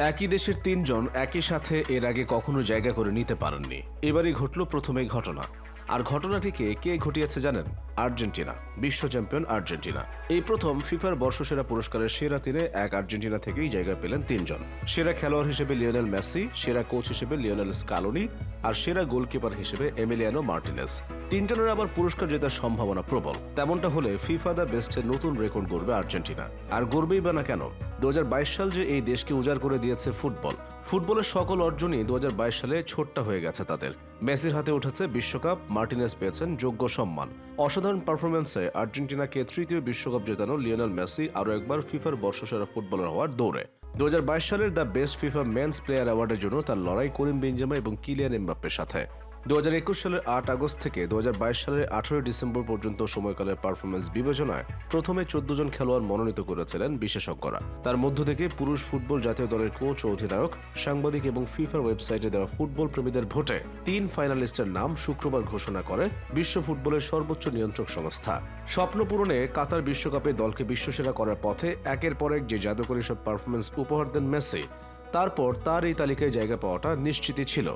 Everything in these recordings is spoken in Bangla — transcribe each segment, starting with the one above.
একই দেশের তিনজন একই সাথে এর আগে কখনো জায়গা করে নিতে পারেননি। এবারই ঘটল প্রথমে ঘটনা। আর ঘটনাটিকে কে ঘটিয়েছে জানেন? আর্জেন্টিনা, বিশ্ব চ্যাম্পিয়ন আর্জেন্টিনা। এই প্রথম ফিফার বর্ষসেরা পুরস্কারের সেরা তিনে এক আর্জেন্টিনা থেকেই জায়গা পেলেন তিনজন। সেরা খেলোয়াড় হিসেবে লিওনেল মেসি, সেরা কোচ হিসেবে লিওনেল স্কালোনি আর সেরা গোলকিপার হিসেবে এমিলিয়ানো মার্টিনেস। তিনজনের আবার পুরস্কার জেতার সম্ভাবনা প্রবল। তেমনটা হলে ফিফা দ্য বেস্টের নতুন রেকর্ড গড়বে আর্জেন্টিনা। আর গড়বেই বা না কেন? দু হাজার বাইশ সাল যে এই দেশকে উজাড় করে দিয়েছে ফুটবল। ফুটবলের সকল অর্জনই দু হাজার বাইশ সালে ছোট্টা হয়ে গেছে তাদের। মেসির হাতে উঠেছে বিশ্বকাপ মার্টিনেস পেয়েছেন যোগ্য সম্মান। অসাধারণ পারফরমেন্সে আর্জেন্টিনাকে তৃতীয় বিশ্বকাপ জেতানো লিওনেল মেসি আরও একবার ফিফার বর্ষসেরা ফুটবলার হওয়ার দৌড়ে। দু হাজার বাইশ সালের the best FIFA men's player অ্যাওয়ার্ডের জন্য তার লড়াই করিম বেঞ্জামা এবং কিলিয়ান এমবাপ্পের সাথে। দু হাজার একুশ সালের আট আগস্ট থেকে দু হাজার বাইশ সালের আঠারোই ডিসেম্বর পর্যন্ত সময়কালের পারফরমেন্স বিবেচনায় প্রথমে চোদ্দ জন খেলোয়াড় মনোনীত করেছিলেন বিশেষজ্ঞরা। তার মধ্য থেকে পুরুষ ফুটবল জাতীয় দলের কোচ ও অধিনায়ক, সাংবাদিক এবং ফিফার ওয়েবসাইটে দেওয়া ফুটবল প্রেমীদের ভোটে তিন ফাইনালিস্টের নাম শুক্রবার ঘোষণা করে বিশ্ব ফুটবলের সর্বোচ্চ নিয়ন্ত্রক সংস্থা। স্বপ্ন পূরণে কাতার বিশ্বকাপে দলকে বিশ্বসেরা করার পথে একের পর এক যে জাদুকরী সব পারফরমেন্স উপহার দেন মেসি, তারপর তার এই তালিকায় জায়গা পাওয়াটা নিশ্চিতই ছিল।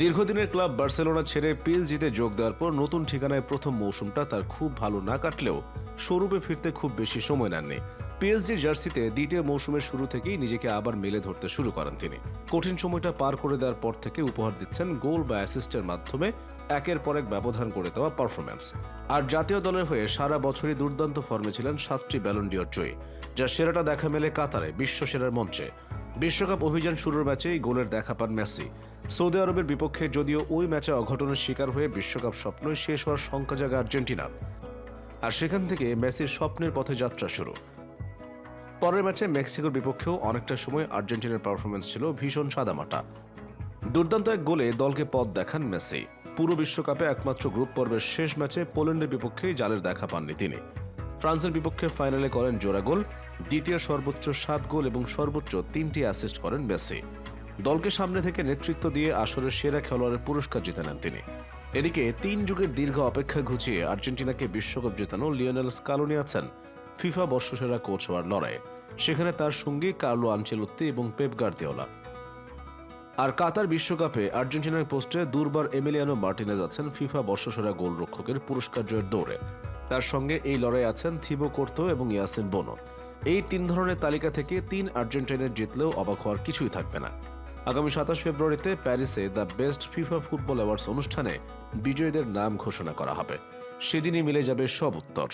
দীর্ঘদিনের ক্লাব বার্সেলোনা ছেড়ে পিএলজিতে যোগ দেওয়ার পর নতুন ঠিকানায় প্রথম মৌসুমটা তার খুব ভালো না কাটলেও স্বরূপে ফিরতে খুব বেশি সময় নেননি। পিএসজি জার্সিতে দ্বিতীয় মৌসুমের শুরু থেকেই নিজেকে আবার মেলে ধরতে শুরু করেন তিনি। কঠিন সময়টা পার করে দেওয়ার পর থেকে উপহার দিচ্ছেন গোল বা অ্যাসিস্টের মাধ্যমে একের পর এক ব্যবধান করে দেওয়া পারফরম্যান্স। আর জাতীয় দলের হয়ে সারা বছরই দুর্দান্ত ফর্মে ছিলেন সাতটি ব্যালন্ডিয়র জয়ী, যা সেরাটা দেখা মেলে কাতারে, বিশ্ব সেরার মঞ্চে। বিশ্বকাপ অভিযান শুরুর ম্যাচেই গোলের দেখা পান মেসি। সৌদি আরবের বিপক্ষে যদিও ওই ম্যাচে অঘটনের শিকার হয়ে বিশ্বকাপ স্বপ্নই শেষ হওয়ার শঙ্কা জায়গা আর্জেন্টিনার। আর সেখান থেকে মেসির স্বপ্নের পথে যাত্রা শুরু। পরের ম্যাচে মেক্সিকোর বিপক্ষেও অনেকটা সময় আর্জেন্টিনার পারফরমেন্স ছিল ভীষণ সাদামাটা। দুর্দান্ত এক গোলে দলকে পথ দেখান মেসি। পুরো বিশ্বকাপে একমাত্র গ্রুপ পর্বের শেষ ম্যাচে পোল্যান্ডের বিপক্ষেই জালের দেখা পাননি তিনি। ফ্রান্সের বিপক্ষে ফাইনালে করেন জোড়া গোল। দ্বিতীয় সর্বোচ্চ সাত গোল এবং সর্বোচ্চ তিনটি অ্যাসিস্ট করেন মেসি। দলকে সামনে থেকে নেতৃত্ব দিয়ে আসরের সেরা খেলোয়াড়ের পুরস্কার জিতে নেন তিনি। এদিকে তিন যুগের দীর্ঘ অপেক্ষা ঘুচিয়ে আর্জেন্টিনাকে বিশ্বকাপ জেতানো লিওনেল স্কালোনি আছেন ফিফা বর্ষসেরা কোচ হওয়ার লড়াইয়ে। সেখানে তার সঙ্গী কার্লো আনচেলত্তি এবং পেপ গার্দিওলা। আর কাতার বিশ্বকাপে আর্জেন্টিনার পোস্টে দুর্বার এমিলিয়ানো মার্টিনেজ আছেন ফিফা বর্ষসেরা গোলরক্ষকের পুরস্কার জয়ের দৌড়ে। তার সঙ্গে এই লড়াই আছেন থিবো কোর্তো এবং ইয়াসিন বোনো। এই তিন ধরনের তালিকা থেকে তিন আর্জেন্টাইনের জিতলেও অবাক হওয়ার কিছুই থাকবে না। আগামী সাতাশ ফেব্রুয়ারিতে প্যারিসে the best FIFA football awards অনুষ্ঠানে বিজয়ীদের নাম ঘোষণা করা হবে। সেদিনই মিলে যাবে সব উত্তর।